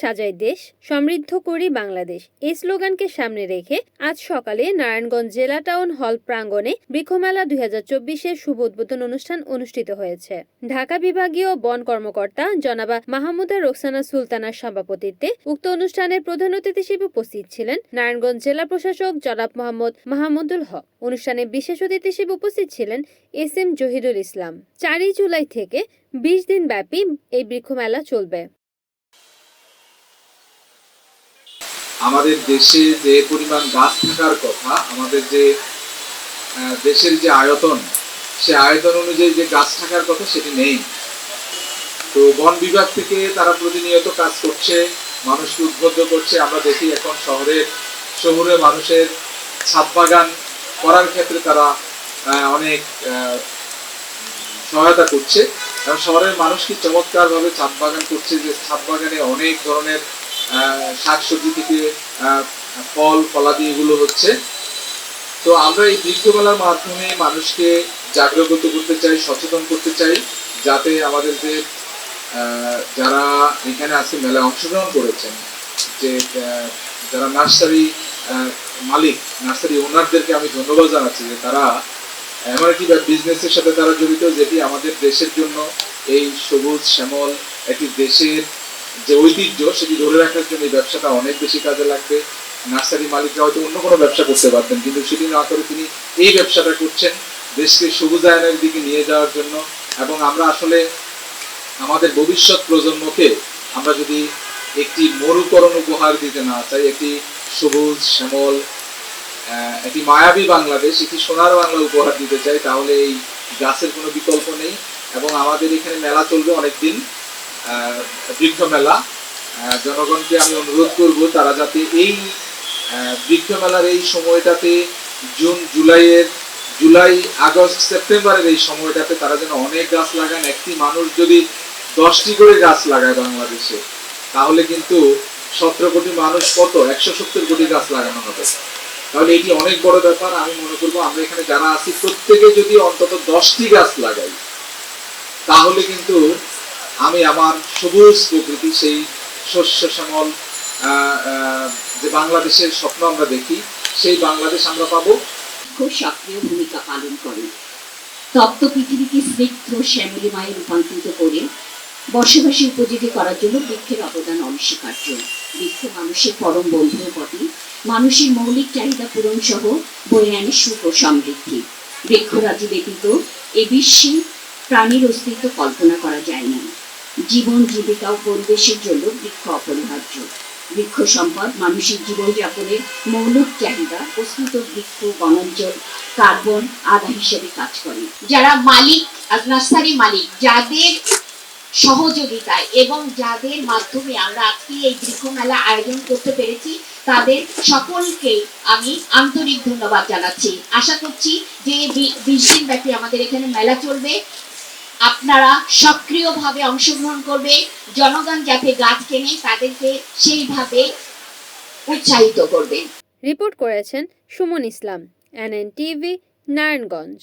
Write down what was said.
সাজাই দেশ, সমৃদ্ধ করি বাংলাদেশ। এই স্লোগানকে সামনে রেখে আজ সকালে নারায়ণগঞ্জ জেলা টাউন হল প্রাঙ্গণে বৃক্ষমেলা দুই হাজার চব্বিশের শুভ উদ্বোধন অনুষ্ঠান অনুষ্ঠিত হয়েছে। ঢাকা বিভাগীয় বন কর্মকর্তা জনাবা মাহমুদা রোকসানা সুলতানার সভাপতিত্বে উক্ত অনুষ্ঠানের প্রধান অতিথি হিসেবে উপস্থিত ছিলেন নারায়ণগঞ্জ জেলা প্রশাসক জনাব মোহাম্মদ মাহমুদুল হক। অনুষ্ঠানে বিশেষ অতিথি হিসেবে উপস্থিত ছিলেন এস এম জহিরুল ইসলাম। চারই জুলাই থেকে বিশ দিন ব্যাপী এই বৃক্ষমেলা চলবে। আমাদের দেশে যে পরিমাণ গাছ থাকার কথা, আমাদের যে দেশের যে আয়তন, সে আয়তন অনুযায়ী যে গাছ থাকার কথা সেটি নেই। তো বন বিভাগ থেকে তারা প্রতিনিয়ত কাজ করছে, মানুষকে উদ্বুদ্ধ করছে। আমরা দেখি এখন শহরের, শহুরে মানুষের ছাদ বাগান করার ক্ষেত্রে তারা অনেক সহায়তা করছে। কারণ শহরের মানুষ কি চমৎকারভাবে ছাদ বাগান করছে যে ছাদ বাগানে অনেক ধরনের শাকসবজি থেকে আহ, ফল ফলাদি এগুলো হচ্ছে। তো আমরা এই বৃক্ষ মেলার মাধ্যমে মানুষকে জাগ্রত করতে চাই সচেতন করতে চাই যাতে আমাদের যে যারা এখানে আজকে মেলায় অংশগ্রহণ করেছেন যে যারা নার্সারি মালিক নার্সারি ওনারদেরকে আমি ধন্যবাদ জানাচ্ছি যে তারা এমন একটি বিজনেসের সাথে তারা জড়িত যেটি আমাদের দেশের জন্য এই সবুজ শ্যামল একটি দেশের যে ঐতিহ্য সেটি ধরে রাখার জন্য এই ব্যবসাটা অনেক বেশি কাজে লাগবে। নার্সারি মালিকরা হয়তো অন্য কোনো ব্যবসা করতে পারতেন, কিন্তু সেটি না করে তিনি এই ব্যবসাটা করছেন দেশকে সবুজায়নের দিকে নিয়ে যাওয়ার জন্য। এবং আমরা আসলে আমাদের ভবিষ্যৎ প্রজন্মকে আমরা যদি একটি মরুকরণ উপহার দিতে না চাই, একটি সবুজ, শ্যামল একটি মায়াবী বাংলাদেশ, একটি সোনার বাংলা উপহার দিতে চাই, তাহলে এই গাছের কোনো বিকল্প নেই। এবং আমাদের এখানে মেলা চলবে অনেকদিন। বৃক্ষ মেলা। জনগণকে আমি অনুরোধ করব, তারা যাতে এই বৃক্ষ মেলার এই সময়টাতে জুন, জুলাইয়ের, জুলাই, আগস্ট, সেপ্টেম্বরের এই সময়টাতে তারা যেন অনেক গাছ লাগান। একটি মানুষ যদি দশটি করে গাছ লাগায় বাংলাদেশে, তাহলে কিন্তু সতেরো কোটি মানুষ কত? একশো সত্তর কোটি গাছ লাগানো হবে। তাহলে এটি অনেক বড় ব্যাপার। আমি মনে করব, আমরা এখানে যারা আছি, প্রত্যেকে যদি অন্তত দশটি গাছ লাগাই, তাহলে কিন্তু আমি আমার সবুজ প্রকৃতি, সেই শস্য শ্যামল যে বাংলাদেশের স্বপ্ন আমরা দেখি, সেই বাংলাদেশ আমরা পাবো। খুব সক্রিয় ভূমিকা পালন করে। তপ্ত পৃথিবীকে স্নিগ্ধ শ্যামলিমায় রূপান্তরিত করে বসবাসী উপযোগী করার জন্য বৃক্ষের অবদান অনস্বীকার্য। বৃক্ষ মানুষের পরম বন্ধু বটে। মানুষের মৌলিক চাহিদা পূরণ সহ বয়ে আনে সুখ ও সমৃদ্ধি। বৃক্ষরাজি ব্যতীত এ বিশ্বে প্রাণীর অস্তিত্ব কল্পনা করা যায় জীবন জীবিকা ও পরিবেশের জন্য বৃক্ষ অপরিহার্য। বৃক্ষ সম্পদ মানুষের জীবনযাপনের মৌলিক চাহিদা প্রস্তুত বৃক্ষ, বনাঞ্চল, কার্বন আধা হিসেবে কাজ করে। যারা মালিক নার্সারি মালিক, যাদের সহযোগিতায় এবং যাদের মাধ্যমে আমরা আজকে এই বৃক্ষ মেলা আয়োজন করতে পেরেছি, তাদের সকলকে আমি আন্তরিক ধন্যবাদ জানাচ্ছি। আশা করছি যে বিশ দিন ব্যাপী আমাদের এখানে মেলা চলবে। আপনারা সক্রিয়ভাবে অংশগ্রহণ করবে, জনগণ যাতে গাছ কেনে তাদেরকে সেইভাবে উৎসাহিত করবেন রিপোর্ট করেছেন সুমন ইসলাম এনএন টিভি নারায়ণগঞ্জ।